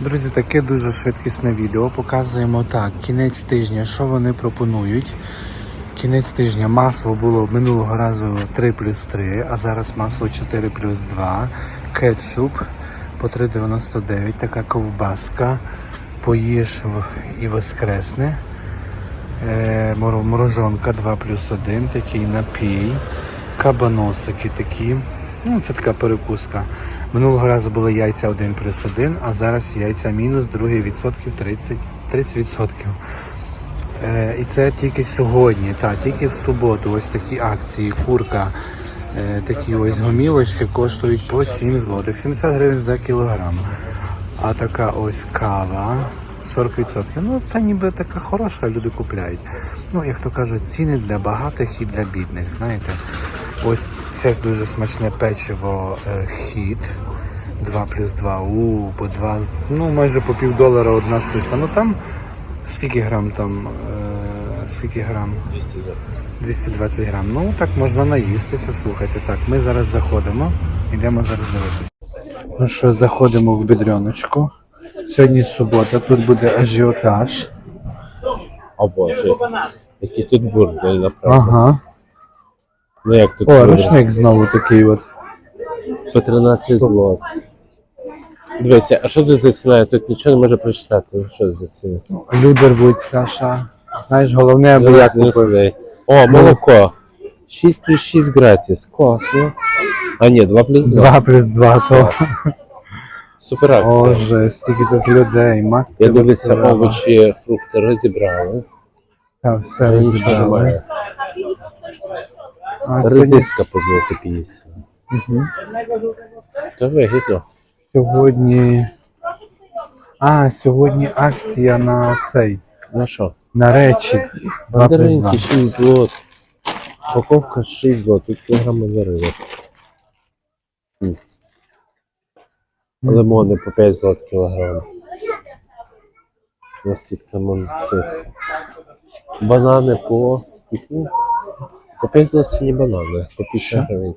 Друзі, таке дуже швидкісне відео. Показуємо так, кінець тижня, що вони пропонують. Кінець тижня масло було минулого разу 3 плюс 3, а зараз масло 4 плюс 2. Кетчуп по 3,99, така ковбаска. Поїж і воскресне. Е, морожонка 2 плюс 1, такий напій. Кабаносики такі. Ну, це така перекуска. Минулого разу були яйця 1 плюс 1, а зараз яйця мінус, другий відсотків 30, 30 відсотків. Е, і це тільки сьогодні, та, тільки в суботу. Ось такі акції, курка, е, такі ось гомілочки коштують по 7 злотих, 70 гривень за кілограм. А така ось кава 40%. Ну, це ніби така хороша, люди купляють. Ну, як то кажуть, ціни для багатих і для бідних, знаєте. Ось це дуже смачне печиво е, хід. 2 плюс 2, у, по 2, ну майже по пів долара одна штучка. Ну там скільки грам там? Е, скільки грам? 220. 220 грам. Ну так можна наїстися, слухайте. Так, ми зараз заходимо, йдемо зараз дивитися. Ну що, заходимо в бідряночку. Сьогодні субота, тут буде ажіотаж. О боже, який тут бурдель, направда. Ага. Ну як тут О, бурдель? рушник знову такий от. по 13 злот. Дивися, а що тут за ціна? Я тут нічого не можу прочитати. Що за ціна? Люди рвуть, Саша. Знаєш, головне, аби я купив. О, молоко. 6 плюс 6 гратис. Класно. А ні, 2 плюс 2. 2 плюс 2, то. Супер акція. Боже, скільки тут людей. Мак, Я дивлюся, овочі, фрукти розібрали. Та все Вже нічого розібрали. немає. Редиска по злоту 50. Мгм. То вигідно. сьогодні. А, сьогодні акція на цей. На що? На речі. 2 плюс 2. Мандаринки 6 злот. Упаковка 6 злот. Тут кілограм мандаринок. Лимони по 5 злот кілограм. Ось сітка мон цих. Банани по скільки? 5 злот банани. По 50 Що? гривень.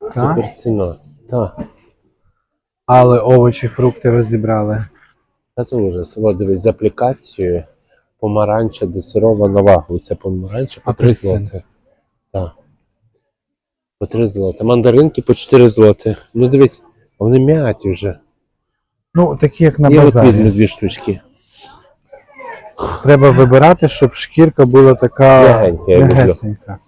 Так? Супер ціна. Так. Але овочі, фрукти розібрали. Та то ужас. От дивись, з аплікацією помаранча десерова на вагу. Це помаранча по 3 Апельсин. злоти. Так. По 3 злоти. Мандаринки по 4 злоти. Ну дивись, вони м'яті вже. Ну, такі як на Я от базарі. візьму дві штучки. Треба вибирати, щоб шкірка була така Легенька, я люблю. легесенька.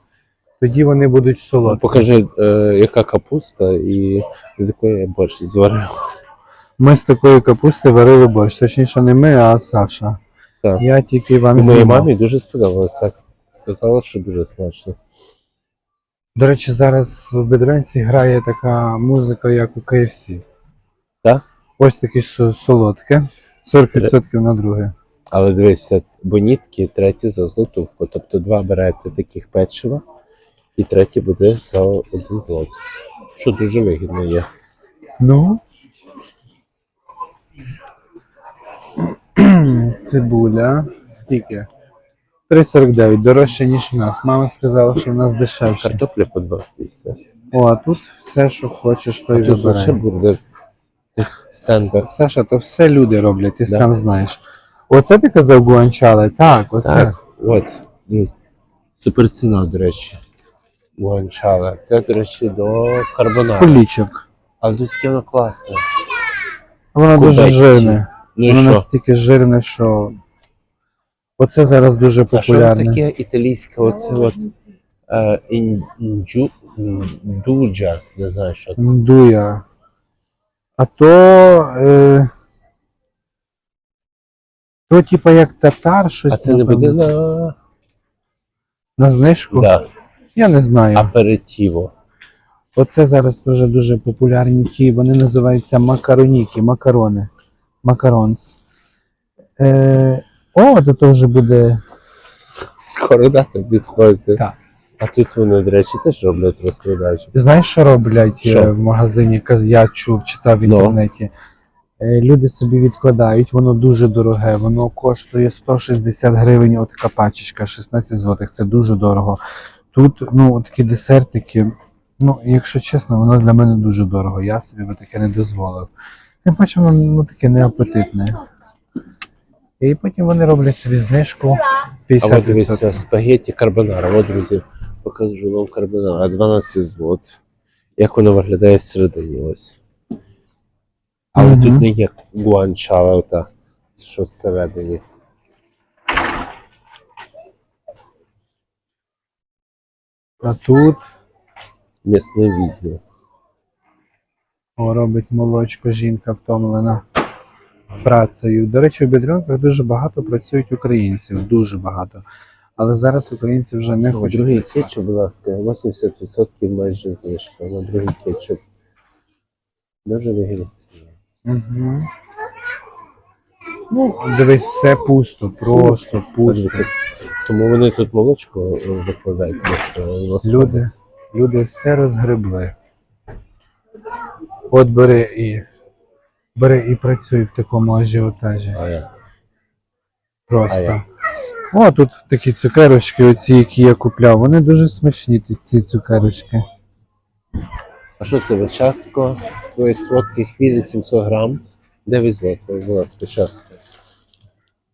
Тоді вони будуть солодкі. Покажи, е, яка капуста і з якої я борщ зварив. Ми з такої капусти варили борщ. Точніше, не ми, а Саша. Так. Я тільки вам Моїй знімав. мамі дуже сподобалося. Сказала, що дуже смачно. До речі, зараз в Бедронці грає така музика, як у KFC. Так? Ось таке со- солодке. 40% на друге. Але дивися, бонітки треті за злотувку. Тобто два берете таких печива, і третє буде за один злот. Що дуже вигідно є. Ну. Цибуля. Скільки? 3,49, дорожче, ніж в нас. Мама сказала, що в нас дешевше. Картопля по 2,50. О, а тут все, що хочеш, то й тут лише вибирай. бургер. Стендер. Саша, то все люди роблять, ти Да. сам знаєш. Оце ти казав гуанчали? Так, оце. Так, от, дивись. Супер ціна, до речі. Гуанчала. Це, до речі, до З полічок. Але тут кіно класне. Воно дуже жирне. Ну і Воно що? настільки жирне, що. Оце зараз дуже А що популярне. таке італійське, оце от е, інджу, дуджа, не знаю, що це. Дуя. А то. Е... То, типа, як татар, щось. А це не буде напевно. на на знижку? да, Я не знаю. аперитіво. Оце зараз дуже дуже популярні ті. Вони називаються макароніки, макарони. Макаронс. Е... О, то, то вже буде. Скоро дата підходити. Так. А тут вони, до речі, теж роблять розпродажі. Знаєш, що роблять Що? е, в магазині? Каз- Я чув, читав в Ну. інтернеті. Е, Люди собі відкладають, воно дуже дороге, воно коштує 160 гривень, от така пачечка, 16 злотих, це дуже дорого. Тут ну, такі десертики, ну, якщо чесно, воно для мене дуже дорого. Я собі би таке не дозволив. Тим паче воно ну, таке неапетитне. І потім вони роблять собі знижку А от 50%. дивіться, спагетті карбонара. От, друзі, покажу вам карбонара. 12 злот. Як воно виглядає всередині ось. Але Мгм. тут не є гуанчала, ота, що всередині. А тут М'ясне відділ. о, робить молочко жінка втомлена працею. До речі, у бідрюнках дуже багато працюють українців, дуже багато. Але зараз українці вже не хочуть. Другий працювати. кетчуп, будь ласка, 80% майже знижка. На другий кетчуп. Дуже вигідно. Угу. Ну, дивись, все пусто, просто пусто. Тому вони тут молочко викладають. воно Люди, люди все розгребли. От бери і бери і працюй в такому ажіотажі. А як? Просто. А як? О, тут такі цукерочки, оці, які я купляв. Вони дуже смачні, ці цукерочки. А що це Вичастко? Твої солодкі хвилі 700 грам. 9 злотих, будь ласка, частко.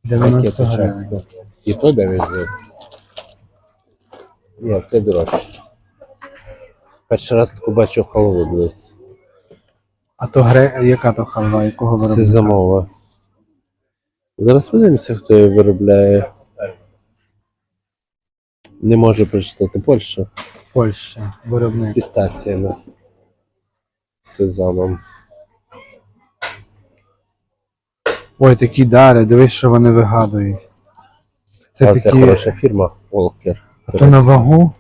90 Пакети гривень. частко. І то 9 злотих. Ні, це дорожче. Перший раз таку бачу халву десь. А то гре, яка то халва, якого Це замова. Зараз подивимося, хто її виробляє. Не можу прочитати Польща. Польща, З виробник. пістаціями. З сезамом. Ой, такі дари, дивись, що вони вигадують. Це а такі. це хороша фірма Волкер. То на вагу,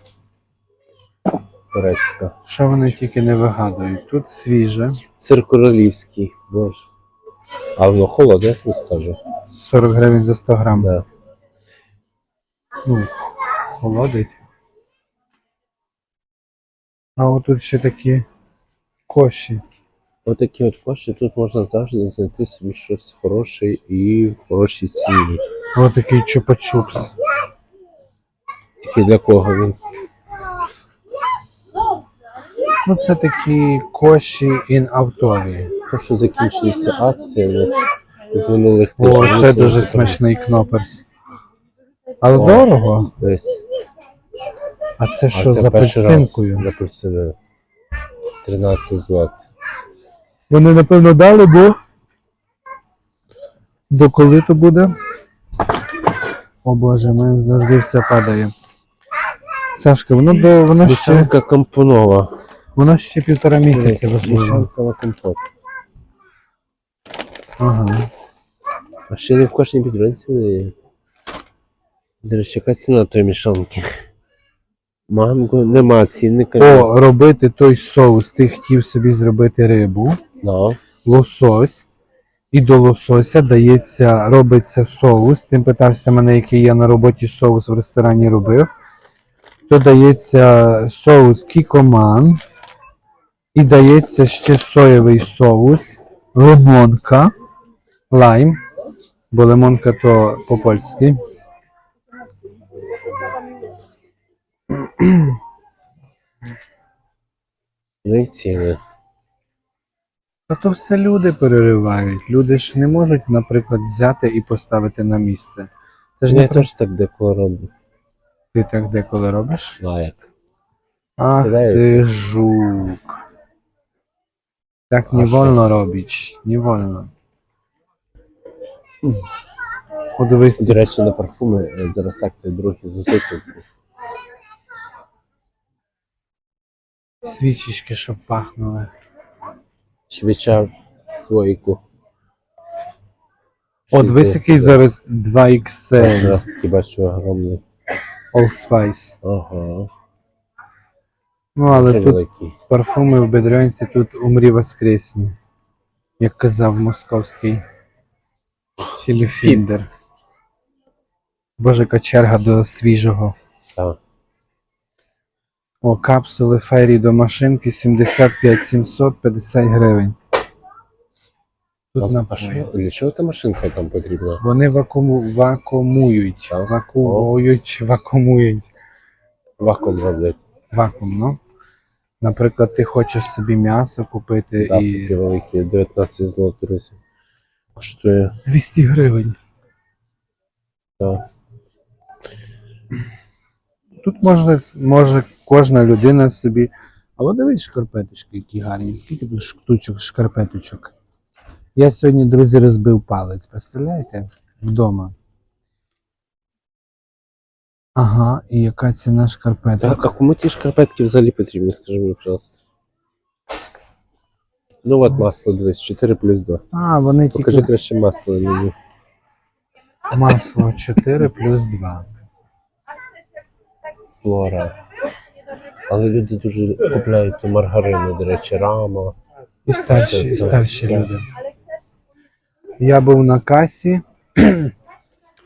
Турецька. що вони тільки не вигадують. Тут свіже, Сир королівський. Боже. А воно холодне, не скажу. 40 гривень за 100 грам. Да. Ну, холодить. А отут ще такі коші. Отакі от кошти тут можна завжди знайти собі щось хороше і в хорошій ціні. Ось такий чупа-чупс. Тільки для кого він? Ну, це такі коші ін автові. То, що закінчується акціями з минулих О, тижнів. це ну, дуже смачний кноперс. Але О. дорого. Десь. А це А що це за апельсинкою? За апельсиною. 13 злот. Вони, напевно, дали, бо. До коли то буде? О Боже, ми завжди все падає. Сашка, воно до воно ще, Душанка компонова. воно ще півтора місяця важливо. Душанка компот. Ага. А ще не в кожній підринці є. До речі, яка ціна тої мішанки? Манго нема цінника. О, робити той соус. Ти хотів собі зробити рибу, Да. лосось. І до лосося дається, робиться соус. Ти питався мене, який я на роботі соус в ресторані робив. То дається соус кікоман. І дається ще соєвий соус, лимонка, лайм. Бо лимонка то по-польськи. Ну і ціни. Та то все люди переривають. Люди ж не можуть, наприклад, взяти і поставити на місце. Це ж Я не теж так деколи роблю. ти так деколи робиш. Ну, А? Ах Кидаєш? ти жук. Так не wolno robić. Не. Подивись, До речі, на парфуми е, зараз акція другі за. Свічечки, щоб пахнули. Свіча в слоїку. От дивись, який зараз Перший 2XL раз таки бачу огромний. Old Spice. Ага. Ну, але Дуже тут великий. парфуми в Бедрянці, тут умрі воскресні. Як казав московський Філіфіндер. Боже, яка черга до свіжого. Так. О, капсули фейрі до машинки 75 750 гривень. Тут А, що, для чого та машинка там потрібна? Вони вакууму, вакуумують. Так. Вакуумують, вакуумують. Вакуум роблять. Вакуум, ну. Наприклад, ти хочеш собі м'ясо купити Да, і такі великі, 19 злот, друзі. Коштує. 200 гривень. Да. Тут може, може кожна людина собі. Але дивись шкарпеточки, які гарні. Скільки тут штучок шкарпеточок? Я сьогодні, друзі, розбив палець, представляєте? Вдома. Ага, і яка ціна шкарпеток? Так, а кому ті шкарпетки взагалі потрібні, скажи мені, пожалуйста. Ну от масло, дивись, 4 плюс 2. А, вони Покажи тільки краще масло мені. масло 4 плюс 2. Флора. Але люди дуже купляють ту маргарину, до речі, рама. І старші, і старші люди. Я був на касі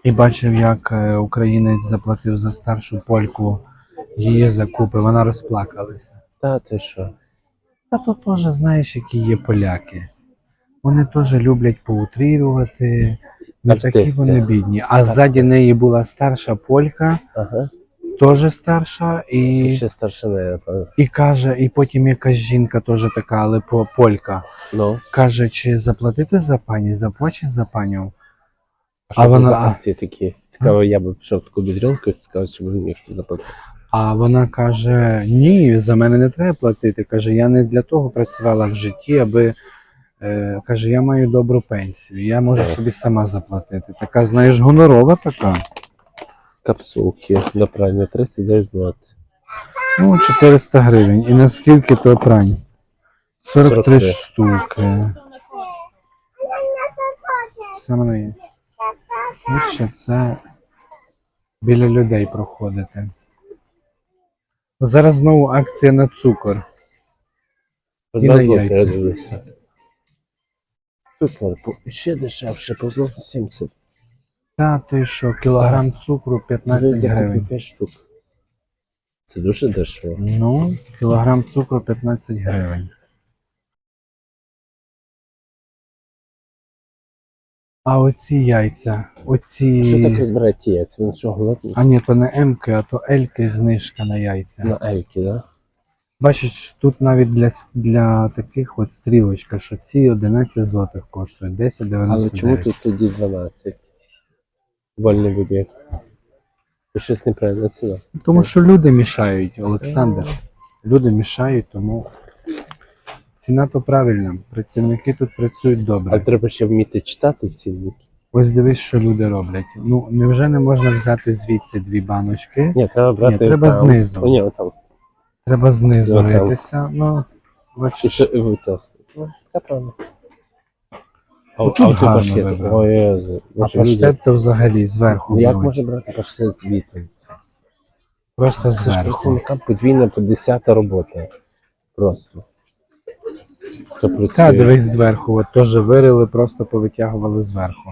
і бачив, як е, українець заплатив за старшу польку її закупи. Вона розплакалася. Та ти що? Та то теж знаєш, які є поляки. Вони теж люблять поутрірювати. Не такі вони бідні. А ззаді неї була старша полька, Ага. Теж старша, І ще старшина, напевно. і каже, і потім якась жінка теж така, але по- полька. Ну. Каже, чи заплатити за пані, заплачить за паню. А що А це вона- за акції такі? Цікаво, я би пішов в таку бідрянку, цікаво, чи б міг заплатити. А вона каже: Ні, за мене не треба платити. Каже, я не для того працювала в житті, аби. Е, каже, я маю добру пенсію, я можу собі сама заплатити. Така, знаєш, гонорова така. Капсулки на прання 39 злот. Ну, 400 гривень. І наскільки то прань? 43 43. штуки. Саме є. Більше це біля людей проходити. Зараз знову акція на цукор. Одна на яйця. по- ще дешевше, по злоту 70. Та ти що, кілограм цукру 15 гривень. купив 5 штук. Це дуже дешево. Ну, кілограм цукру 15 гривень. А оці яйця, оці. Що таке збирає ті яйця? Він що, голодний? А ні, то не М-ки, а то L-ки знижка на яйця. На Ельки, да? Бачиш, тут навіть для, для таких от стрілочка, що ці 11 злотих коштують, 10,99. Але чому тут тоді 12? Вольний вибіг. І щось неправильна ціна. Тому що люди мішають, Олександр. Люди мішають, тому ціна то правильна. Працівники тут працюють добре. Але треба ще вміти читати цінники. Ось дивись, що люди роблять. Ну, невже не можна взяти звідси дві баночки? Ні, треба брати. Ні, треба там. знизу. О, ні, отам. Треба знизу ритися. Ну, бачиш, то- і в тоску. Ну, така правда. А, Отут а от гарно паштет. вибрав. Ой, а Боже, люди. паштет то взагалі зверху. Ну, Як беруть. може брати паштет звітом? Просто Це ж зверху. працівникам подвійна по десята робота. Просто. Хто Та, працює? дивись зверху, от теж вирили, просто повитягували зверху.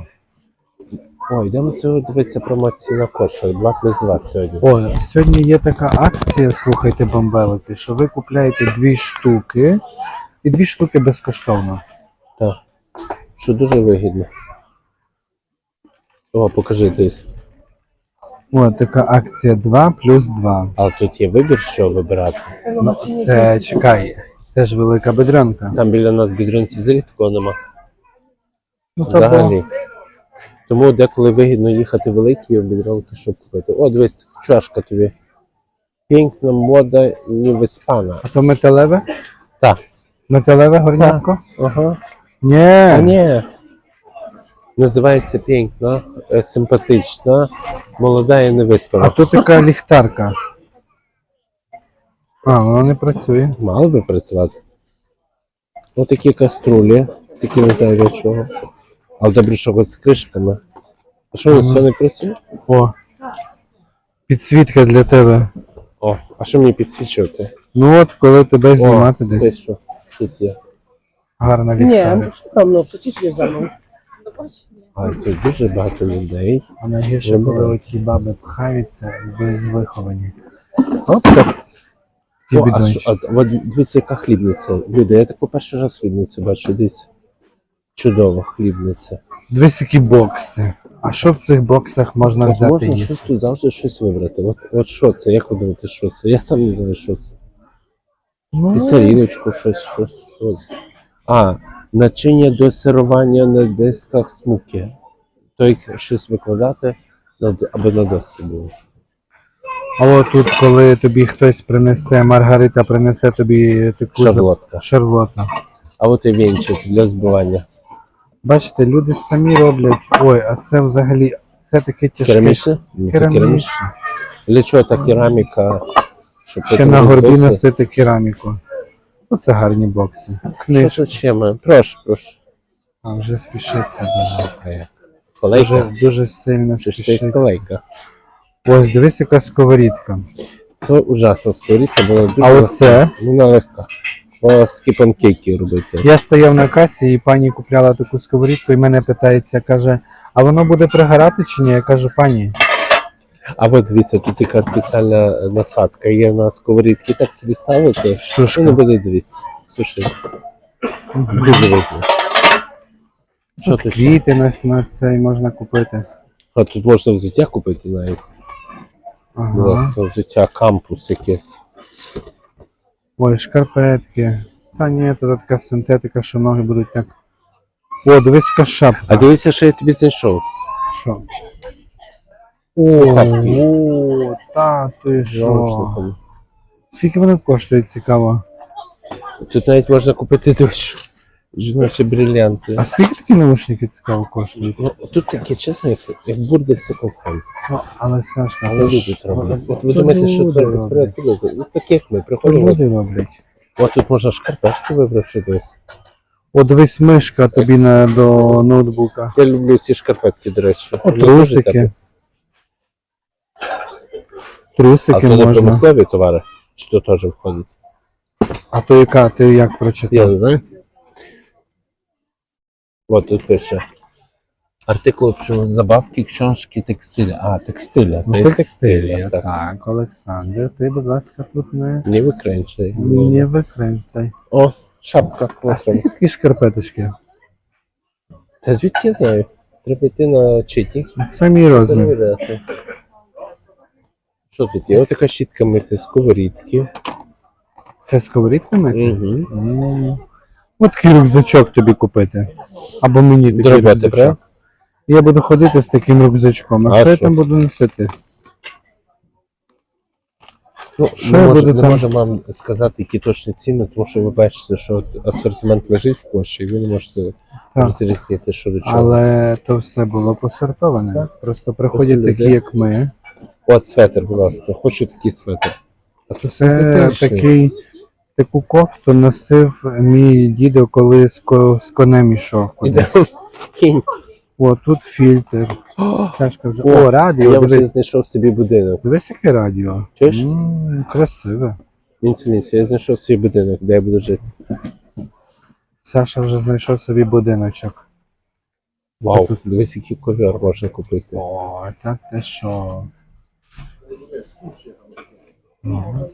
О, йдемо тут дивитися промоції на кошер. 2 плюс 2 сьогодні. О, сьогодні є така акція, слухайте, бомбелики, що ви купляєте дві штуки, і дві штуки безкоштовно. Що дуже вигідно. О, покажи десь. О, така акція 2 плюс 2. А тут є вибір, що вибирати. Ну, це чекай, це ж велика бедренка. Там біля нас бідринців взагалі такого нема. Ну, бо- Взагалі. Тому деколи вигідно їхати великі обідронки, щоб купити. О, дивись, чашка тобі. Пінкна мода Нівеспана. А то металеве? Так. Металеве горнятко? Ага. Ні. А ні. Називається пінкна, е, симпатична, молода і невиспана. А то така ліхтарка. А, воно не працює. Мало би працювати. Ось такі каструлі, такі не знаю для чого. Але добре, що от з кришками. А що воно Ага. все не працює? О. Підсвітка для тебе. О, а що мені підсвічувати? Ну от, коли тебе знімати О, десь. десь що тут є. Гарна Nie, ліхтарка. tam no przecież nie za mną. А тут дуже багато людей. А найгірше, коли оті баби пхаються безвиховані. От так. Ті О, а, бідончики. а, от дивіться, яка хлібниця. Люди, я таку перший раз хлібницю бачу, дивіться. Чудова хлібниця. Дивись, які бокси. А що в цих боксах можна От взяти можна їсти? щось тут завжди щось вибрати. От, от що це? Як ви думаєте, що це? Я сам не знаю, що це. Ну, І щось, щось, щось. А, начиння до сирування на дисках смуки. Той щось викладати або на досці було. А от тут, коли тобі хтось принесе, Маргарита принесе тобі таку Шарлотка. шарлоту. А от і вінчик для збивання. Бачите, люди самі роблять. Ой, а це взагалі це таке тяжке. Керамічне. керамічне. Для чого та кераміка? Щоб Ще на горбі носити кераміку. Оце гарні бокси. Що Книж. тут ще? Прошу, прошу. А вже спішиться дуже. Як? Колейка? Дуже, дуже сильно спішиться. колейка. Ось дивись, яка сковорідка. Це ужасна сковорідка, була дуже А оце? Вона легка. Вона такі панкейки робити. Я стояв на касі, і пані купляла таку сковорідку, і мене питається, каже, а воно буде пригорати чи ні? Я кажу, пані. А от дивіться, тут така спеціальна насадка є на сковорідки. Так собі ставити, що не буде дивіться. Сушитися. Дуже видно. Що тут? Квіти на, на цей можна купити. А тут можна взуття купити навіть. Будь Ага. ласка, взуття, кампус якесь. Ой, шкарпетки. Та ні, тут така синтетика, що ноги будуть так. О, дивись, яка шапка. А дивися, що я тобі знайшов. Що? Слухавки. О, та ти що? Наушниками. Скільки вони коштують, цікаво. Тут навіть можна купити дощ. Жіночі брилянти. А скільки такі наушники цікаво коштують? Ну, тут таке чесно, як, як бургер секонд-хенд. Ну, але Сашка, Але ж- люди роблять. От ви то думаєте, що люди це справді роблять. От таких ми То приходимо. люди роблять. От тут можна шкарпетки вибрати десь. О, дивись, мишка тобі на, до ноутбука. Я люблю ці шкарпетки, до речі. О, Вони дуже трусики. теплі. А Трусики то не можна. промислові товари? Чи то теж входить? А то яка? Ти як Я прочитав? не знаю. От тут пише. Артикул забавки, książki, текстиля. А, текстиля. Ну, то є текстилія. Так. Так, Олександр, ти, будь ласка, тут не, Не викренчай. не викринцай. О, шапка. А скільки шкарпеточки? Та звідки я знаю? Треба йти на читні. Це мій розмір. Що тут є? Ось така щітка мити сковорідки. Це сковорідка мити? Угу. М. От такий рюкзачок тобі купити. Або мені такий До рюкзачок. правда? Я буду ходити з таким рюкзачком. А, А що я що? там буду носити? Ну, Що не, я можу, буду не там? можу вам сказати, які точні ціни, тому що ви бачите, що от асортимент лежить в коші, і ви не можете Так. розрізнити, що до чого. Але то все було посортоване. Просто приходять Просто такі, люди. як ми. От светр, будь ласка, хочу такий светр. А то Це синтетичний. такий, таку кофту носив мій дідо, коли з, ко, з конем ішов. Іде кудись. кінь. О, тут фільтр. Сашка вже. О, О, радіо. Я вже Дивись, знайшов собі будинок. дивись, яке радіо. Чуєш? М, красиве. Інсулінці, я знайшов свій будинок, де я буду жити. Саша вже знайшов собі будиночок. Вау, тут- дивись, який ковер можна купити. О, та ти що? Ну.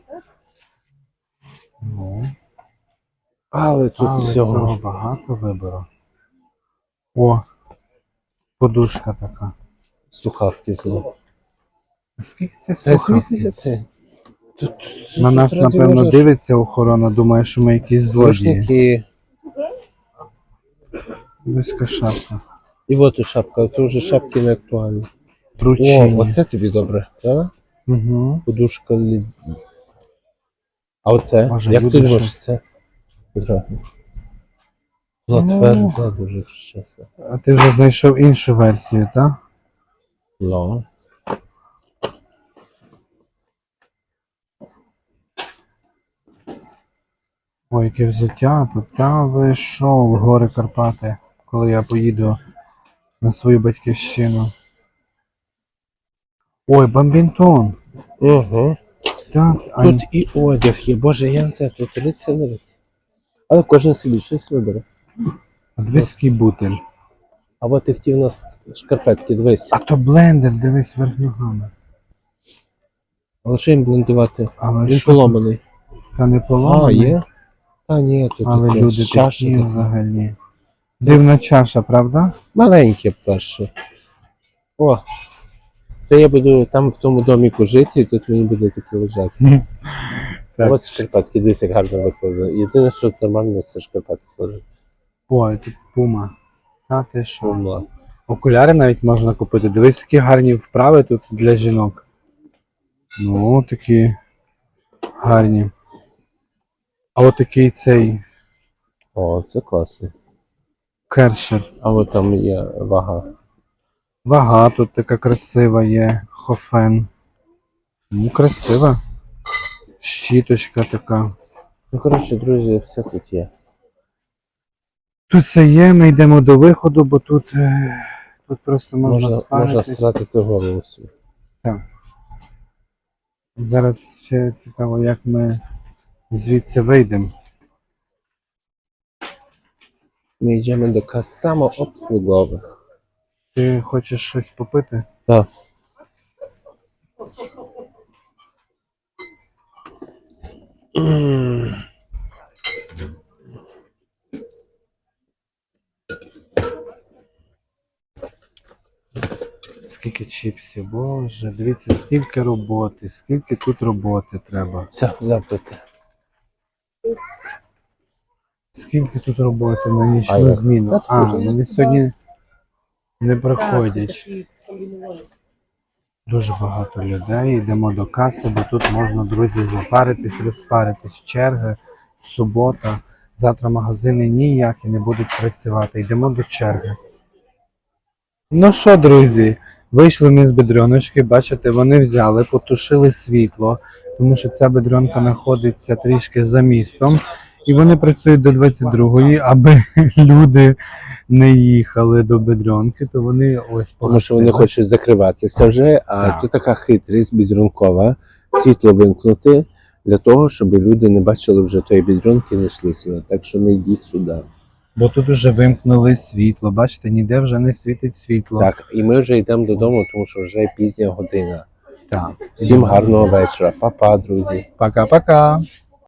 Ну. Але тут Але всього. цього багато вибору. О, подушка така. Слухавки знову. А Скільки це Та слухав? звідси Тут На нас, разве напевно, можеш- дивиться охорона, думає, що ми якісь злодії. Рушники. Виска шапка. І от і шапка, то вже шапки не актуальні. О, оце тобі добре, так? Угу. Подушка лід. А оце? Боже, Як ти думаєш, це? Петро. Ну, Ну. тверда дуже чесно. А ти вже знайшов іншу версію, так? Ну. Ой, яке взуття тут. Та ви що, в гори Карпати, коли я поїду на свою батьківщину. Ой, бамбінтон. Угу. Так, а Тут і одяг є. Боже, я на це тут 30 не Але кожен собі щось вибере. двиський бутель. А от ти хотів у нас шкарпетки, дивись. А то блендер, дивись верх ногами. Але що їм блендувати? Але Він що? поломаний. Та не А, є? Та ні, тут Але таке, люди чаша такі така. взагалі. Дивна чаша, правда? Маленьке перше. О. То я буду там в тому доміку жити, і тут мені буде таке лежати. Так. От шкарпетки, дивись, як гарно викладено. Єдине, що нормально, це шкарпетки кладуть. Ой, тут пума. Та ти що? Шумла. Окуляри навіть можна купити. Дивись, які гарні вправи тут для жінок. Ну, такі гарні. А от такий цей О, це класно. кершер. А от там є вага. Вага тут така красива є. Хофен. Ну, красива. Щіточка така. Ну, коротше, друзі, все тут є. Тут все є, ми йдемо до виходу, бо тут, е, тут просто можна, Можна, можна спаритись. стратити голову собі. Зараз ще цікаво, як ми звідси вийдемо. Ми йдемо до кас самообслугових. Ти хочеш щось попити? Так. Скільки чіпсів, боже, дивіться, скільки роботи, скільки тут роботи треба. Все, запити. Скільки тут роботи на нічну зміну. А, вони сьогодні не приходять. Дуже багато людей. Йдемо до каси, бо тут можна, друзі, запаритись, розпаритись. Черги, субота. Завтра магазини ніякі не будуть працювати. Йдемо до черги. Ну що, друзі, вийшли ми з бедреночки, бачите, вони взяли, потушили світло, тому що ця бедренка знаходиться трішки за містом. І вони працюють до 22-ї, аби люди не їхали до бедренки, то вони ось Тому що вони хочуть закриватися вже, а Так. тут така хитрість бідрункова, світло вимкнути для того, щоб люди не бачили вже тої бідрунки, не йшли сюди. Так що не йдіть сюди. Бо тут уже вимкнули світло. Бачите, ніде вже не світить світло. Так, і ми вже йдемо додому, тому що вже пізня година. так. Всім гарного вечора. Па-па, друзі. Пока-пока.